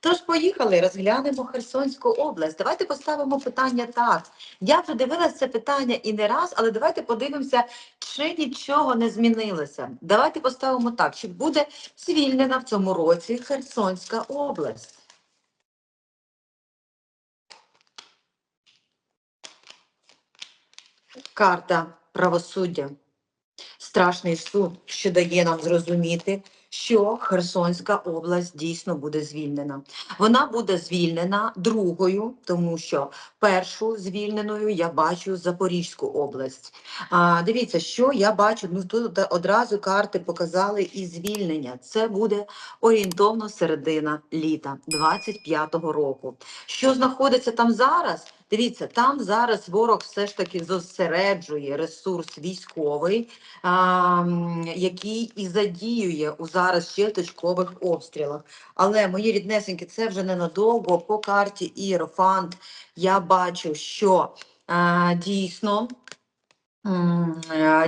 Тож поїхали, розглянемо Херсонську область. Давайте поставимо питання так. Я вже дивилася це питання і не раз, але давайте подивимося, чи нічого не змінилося. Давайте поставимо так, чи буде звільнена в цьому році Херсонська область. Карта правосуддя. Страшний суд, що дає нам зрозуміти, що Херсонська область дійсно буде звільнена. Вона буде звільнена другою, тому що першу звільненою я бачу Запорізьку область. А, дивіться, що я бачу. Ну тут одразу карти показали і звільнення. Це буде орієнтовно середина літа 25-го року. Що знаходиться там зараз? Дивіться, там зараз ворог все ж таки зосереджує ресурс військовий, а, який і задіює у зараз ще точкових обстрілах. Але мої ріднесеньки, це вже ненадовго. По карті Іерофант я бачу, що а, дійсно.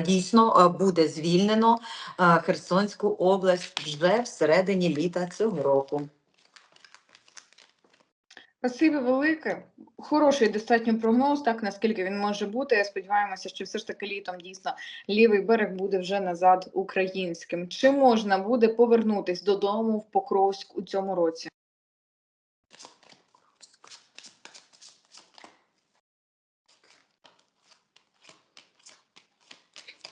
Дійсно буде звільнено Херсонську область вже всередині літа цього року. Спасибі велике. Хороший достатньо прогноз, так наскільки він може бути. Я Сподіваємося, що все ж таки літом дійсно лівий берег буде вже назад українським. Чи можна буде повернутись додому в Покровськ у цьому році?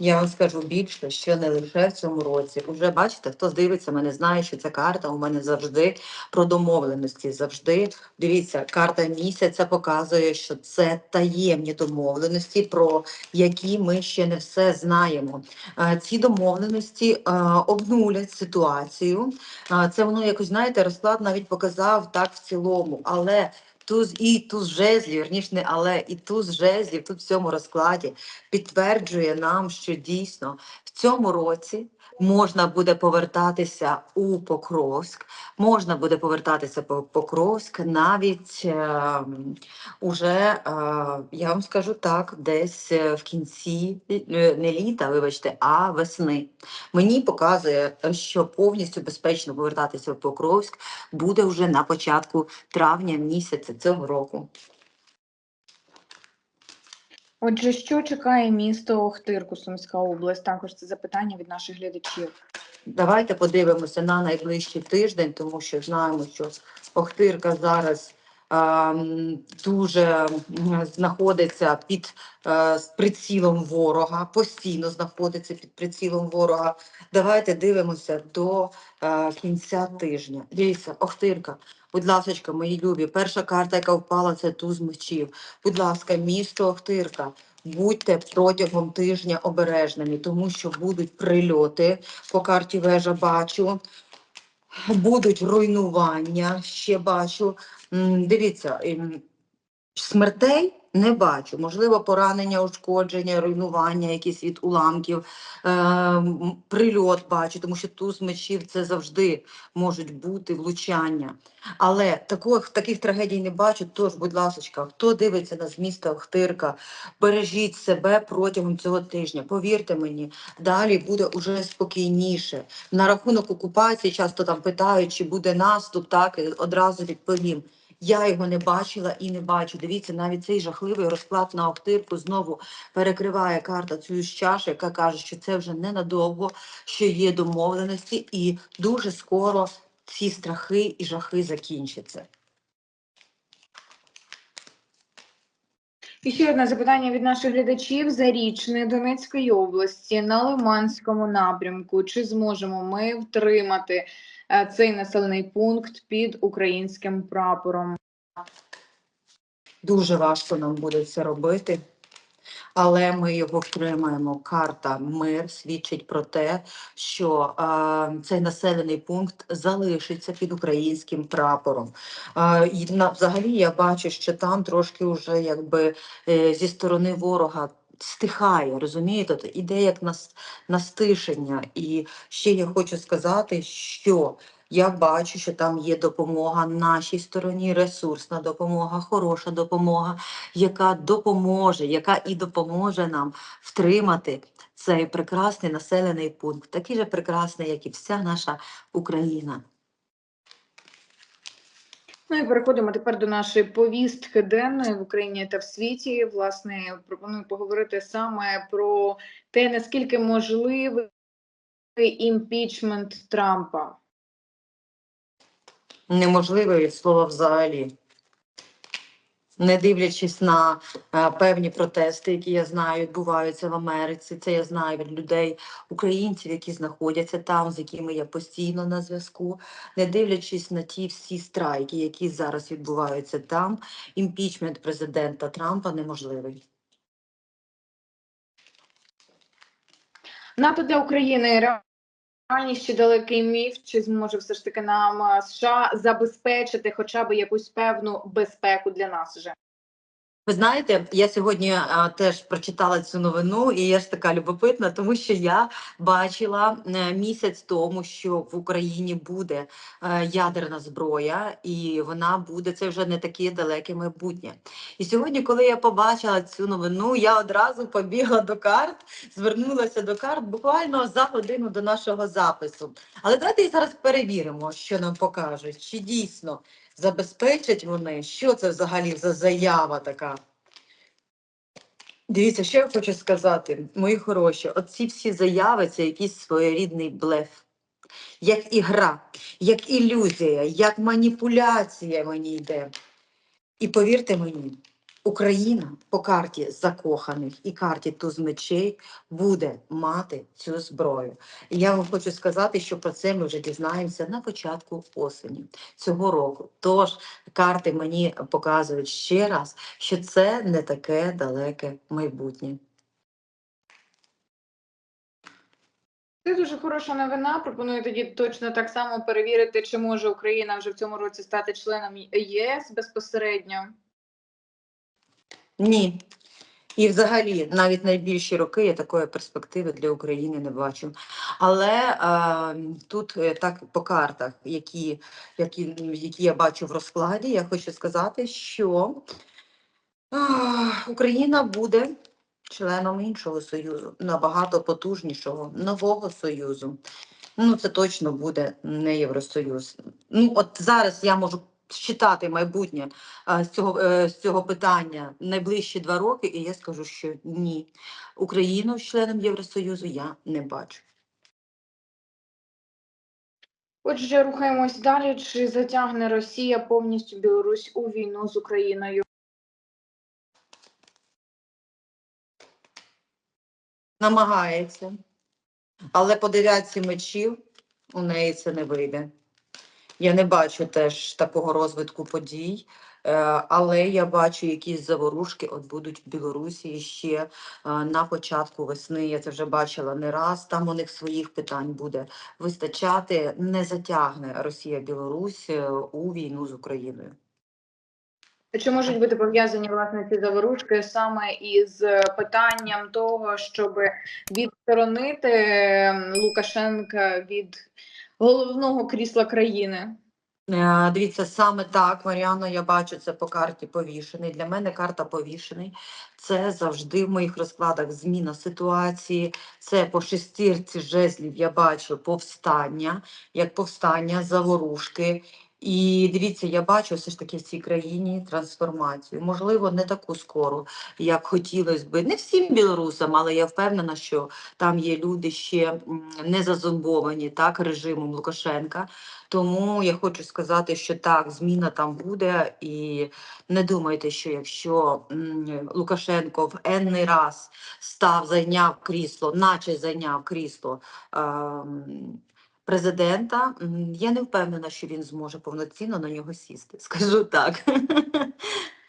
Я вам скажу більше, що не лише в цьому році. Уже бачите, хто дивиться, мене знає, що ця карта у мене завжди про домовленості. Завжди дивіться, карта місяця показує, що це таємні домовленості, про які ми ще не все знаємо. Е, Ці домовленості е, обнулять ситуацію. Е, Це воно якось знаєте, розклад навіть показав так в цілому, але. Туз і туз жезлів, вірніш не але і туз жезлів тут в цьому розкладі підтверджує нам, що дійсно в цьому році можна буде повертатися у Покровськ, можна буде повертатися по Покровськ навіть е, уже, е, я вам скажу так, десь е, в кінці не літа, вибачте, а весни. Мені показує, що повністю безпечно повертатися в Покровськ буде вже на початку травня місяця цього року. Отже, що чекає місто Охтирку, Сумська область? Також це запитання від наших глядачів. Давайте подивимося на найближчий тиждень, тому що знаємо, що Охтирка зараз дуже знаходиться під е, прицілом ворога, постійно знаходиться під прицілом ворога. Давайте дивимося до е, кінця тижня. Дивіться, Охтирка. Будь ласка, мої любі, перша карта, яка впала, це туз мечів. Будь ласка, місто Охтирка. Будьте протягом тижня обережними, тому що будуть прильоти. По карті вежа бачу. Будуть руйнування, ще бачу. Дивіться, ем, смертей не бачу. Можливо, поранення, ушкодження, руйнування, якісь від уламків, ем, прильот бачу, тому що туз мечів це завжди можуть бути влучання. Але таких, таких трагедій не бачу. Тож, будь ласка, хто дивиться на з Охтирка, бережіть себе протягом цього тижня. Повірте мені, далі буде уже спокійніше. На рахунок окупації часто там питають, чи буде наступ, так і одразу відповім. Я його не бачила і не бачу. Дивіться, навіть цей жахливий розклад на Охтирку знову перекриває карта цю ж чашу, яка каже, що це вже ненадовго, що є домовленості, і дуже скоро ці страхи і жахи закінчаться. І ще одне запитання від наших глядачів. Зарічне Донецької області на Лиманському напрямку. Чи зможемо ми втримати цей населений пункт під українським прапором? Дуже важко нам буде це робити, але ми його втримаємо. Карта мир свідчить про те, що е, цей населений пункт залишиться під українським прапором. Е, і на, взагалі я бачу, що там трошки вже якби е, зі сторони ворога. Стихає, розумієте? Тобто Іде як нас, настишення. І ще я хочу сказати, що я бачу, що там є допомога нашій стороні, ресурсна допомога, хороша допомога, яка допоможе, яка і допоможе нам втримати цей прекрасний населений пункт, такий же прекрасний, як і вся наша Україна. Ну і переходимо тепер до нашої повістки денної в Україні та в світі. Власне, пропоную поговорити саме про те, наскільки можливий імпічмент Трампа. Неможливе від слова взагалі. Не дивлячись на е, певні протести, які я знаю, відбуваються в Америці. Це я знаю від людей, українців, які знаходяться там, з якими я постійно на зв'язку. Не дивлячись на ті всі страйки, які зараз відбуваються там, імпічмент президента Трампа неможливий. НАТО для України реальність чи далекий міф, чи зможе все ж таки нам США забезпечити хоча б якусь певну безпеку для нас вже? Ви знаєте, я сьогодні а, теж прочитала цю новину, і я ж така любопитна, тому що я бачила е, місяць тому, що в Україні буде е, ядерна зброя, і вона буде це вже не таке далеке майбутнє. І сьогодні, коли я побачила цю новину, я одразу побігла до карт, звернулася до карт буквально за годину до нашого запису. Але давайте зараз перевіримо, що нам покажуть, чи дійсно забезпечать вони, що це взагалі за заява така. Дивіться, що я хочу сказати, мої хороші, оці всі заяви це якийсь своєрідний блеф. Як ігра, як ілюзія, як маніпуляція мені йде. І повірте мені, Україна по карті закоханих і карті туз мечей буде мати цю зброю. Я вам хочу сказати, що про це ми вже дізнаємося на початку осені цього року. Тож карти мені показують ще раз, що це не таке далеке майбутнє. Це дуже хороша новина. Пропоную тоді точно так само перевірити, чи може Україна вже в цьому році стати членом ЄС безпосередньо. Ні. І взагалі, навіть найбільші роки я такої перспективи для України не бачу. Але е, тут е, так по картах, які, які, які я бачу в розкладі, я хочу сказати, що а, Україна буде членом іншого союзу, набагато потужнішого, нового союзу. Ну, це точно буде не Євросоюз. Ну, от зараз я можу считати майбутнє з цього, е, з цього питання найближчі два роки, і я скажу, що ні. Україну членом Євросоюзу я не бачу. Отже, рухаємось далі. Чи затягне Росія повністю Білорусь у війну з Україною? Намагається, але по дев'ятці мечів у неї це не вийде. Я не бачу теж такого розвитку подій, е, але я бачу якісь заворушки от будуть в Білорусі ще е, на початку весни. Я це вже бачила не раз. Там у них своїх питань буде вистачати. Не затягне Росія Білорусь е, у війну з Україною. Чи можуть бути пов'язані власне ці заворушки саме із питанням того, щоб відсторонити Лукашенка від головного крісла країни? Е, Дивіться, саме так, Маріано, я бачу це по карті повішений. Для мене карта повішений. Це завжди в моїх розкладах зміна ситуації. Це по шестірці жезлів я бачу повстання, як повстання, заворушки. І дивіться, я бачу все ж таки в цій країні трансформацію. Можливо, не таку скору, як хотілося би. Не всім білорусам, але я впевнена, що там є люди ще не зазомбовані так режимом Лукашенка. Тому я хочу сказати, що так, зміна там буде, і не думайте, що якщо Лукашенко в енний раз став, зайняв крісло, наче зайняв крісло ем, президента, я не впевнена, що він зможе повноцінно на нього сісти. Скажу так.